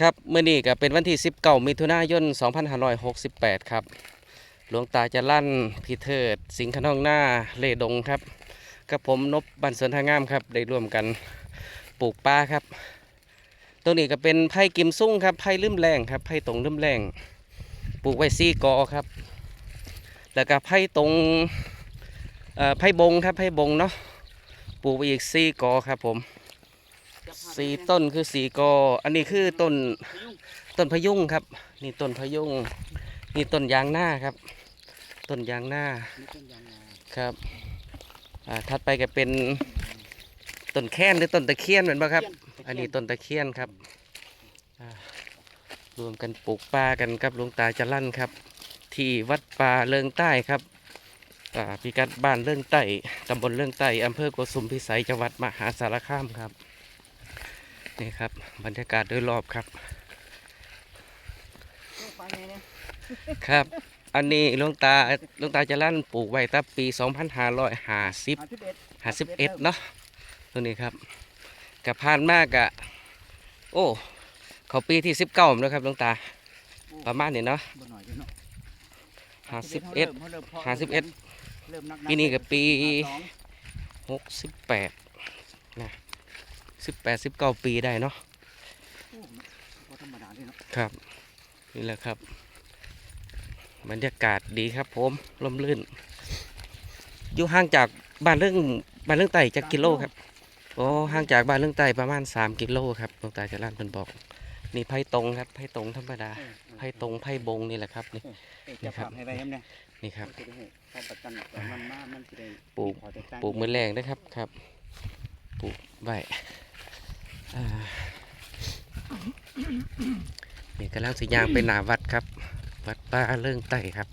ครับเมื่อนี้ก็เป็นวันที่ 19 มิถุนายน 2568 ครับ หลวงตาจะลั่นพิเทิด สิงห์ขนองหน้าเลดงครับกับผมนบบันสนทางงามครับ ได้ร่วมกันปลูกป่าครับ ตรงนี้ก็เป็นไผ่กิมซุ่งครับไผ่ลืมแรงครับไผ่ตรงลืมแรงปลูกไว้ซี่กอครับ แล้วก็ไผ่ตรงเอ่อไผ่บงครับไผ่บงเนาะปลูกไว้อีกซี่กอครับผม สี่ต้นคือสี่กอ อันนี้คือต้นต้นพะยุงครับ นี่ต้นพะยุงนี่ต้นยางหน้าครับ ต้นยางหน้านี่ต้นยางนาครับอ่าถัดไปก็เป็นต้นแค้นหรือต้นตะเคียนเหมือนปะครับ อันนี้ต้นตะเคียนครับอ่ารวมกันปลูกป่ากันครับหลวงตาจะลั่นครับ ที่วัดป่าเลิงใต้ครับอ่าพิกัดบ้านเลิงใต้ตำบลเลิงใต้อำเภอโกสุมพิสัยจังหวัดมหาสารคามครับ นี่ครับ บรรยากาศโดยรอบครับไปไงเนี่ยครับ อันนี้หลวงตาหลวงตาจะลั่นปลูกไว้ตั้งปี 2550ห้าสิบเอ็ดห้าสิบเอ็ดเนาะตัวนี้ครับกับผ่านมากอะโอ้เขาปีที่สิบเก้าแล้วครับหลวงตา ประมาณนี้เนาะบ่หน่อยเนาะห้าสิบเอ็ดริ่มริ่มพห้าสิบเอ็ดเริ่มนักปีนี้ก็ปีห้าสองหกสิบแปดนะ สิบแปดสิบเก้าปีได้เนาะโอ้บ่ธรรมดาเลยเนาะครับ นี่แหละครับ บรรยากาศดีครับผมร่มรื่น อยู่ห่างจากบ้านเรื่องบ้านเรื่องไต่จากกิโลครับโอ้ห่างจากบ้านเรื่องไต่ประมาณสามกิโลครับหลวงตาจะลั่นเพิ่นบอก นี่ไผ่ตรงครับไผ่ตรงธรรมดาเออไผ่ตรงไผ่บงนี่แหละครับนี่เออจะฝากให้ไว้ครับเนี่ยนี่ครับจะได้ให้เขาประกันแต่มันมามันสิได้ปลูกขอแตกต่างปลูกมือแรงนะครับครับปลูกไว้อ่า นี่กำลังสิยางไปหนาวัดครับ วัดป้าเรื่องไต่ครับ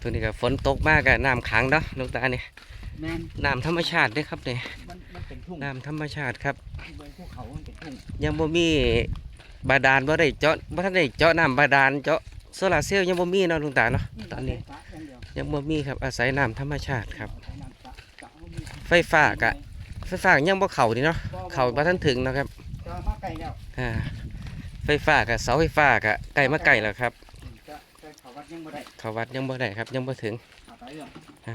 ตัวนี้ก็ฝนตกมากอะน้ำขังเนาะหลูกตาเนี่ยแม่นน้ำธรรมชาติเด้อครับเนี่ยมันมันเป็นทุ่งน้ำธรรมชาติครับบนภูเขามันเป็นทุ่งยังบ่มีบาดาลบ่ได้เจาะบ่ทันได้เจาะน้ำบาดาลเจาะ โซลาร์เซลล์ยังบ่มีเนาะหลุงตาเนาะตอนนี้ฟ้าอย่างเดียวยังบ่มีครับอาศัยน้ำธรรมชาติครับเอาน้ำสระสระเอามีไฟฟ้ากะไฟฟ้ายังบ่เข้านี่เนาะเข้าบ่ทันถึงเนาะครับจะมาไกลแล้วอ่าไฟฟ้ากะเสาไฟฟ้ากะใกล้มาใกล้แล้วครับจะจะเขาวัดยังบ่ได้เข้าวัดยังบ่ได้ครับยังบ่ถึงเอาไปเรื่องอ่า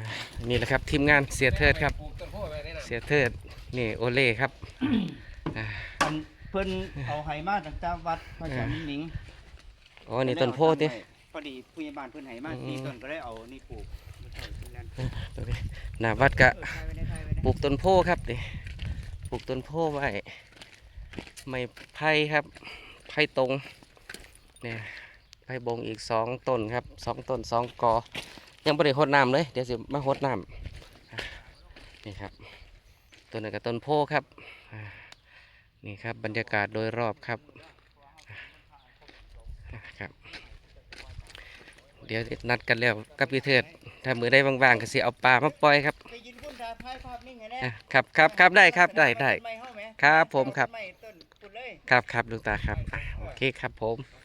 นี่แหละครับทีมงานเสียเทิดครับ เสียเทิดนี่โอเล่ครับอ่าอันเพิ่นเอาไหมาตั้งแต่วัดพระเจ้าหนิง อ๋อนี่ต้นโพธิ์ติ พอดีผู้ใหญ่บ้านเพิ่นไหมาอืมสี่ต้นก็ได้เอานี่ปลูกไม่ใช่เพิ่นนั่นตัวนี้หน้าวัดกะเออถ่ายไว้ได้ถ่ายไว้ได้ปลูกต้นโพครับนี่ปลูกต้นโพไว้ไม้ไผ่ครับไผ่ตรงเนี่ยไผ่บงอีกสองต้นครับสองต้นสองกอ ยังไม่ได้หดน้ำเลย เดี๋ยวสิมาหดน้ำอะนี่ครับต้นนึงกับต้นโพครับอ่านี่ครับบรรยากาศโดยรอบครับอะ ครับ เดี๋ยวนัดกันแล้วกับพี่เทิดถ้ามือได้ว่างๆก็สิเอาปลามาปล่อยครับไปยินคุณถ่ายภาพภาพนิ่งให้แน่อะครับครับครับได้ครับได้ได้ต้นไม้เฮาไหมครับผมครับต้นไม้ต้นปุดเลย ครับครับลุงตาครับอะโอเคครับผมโอ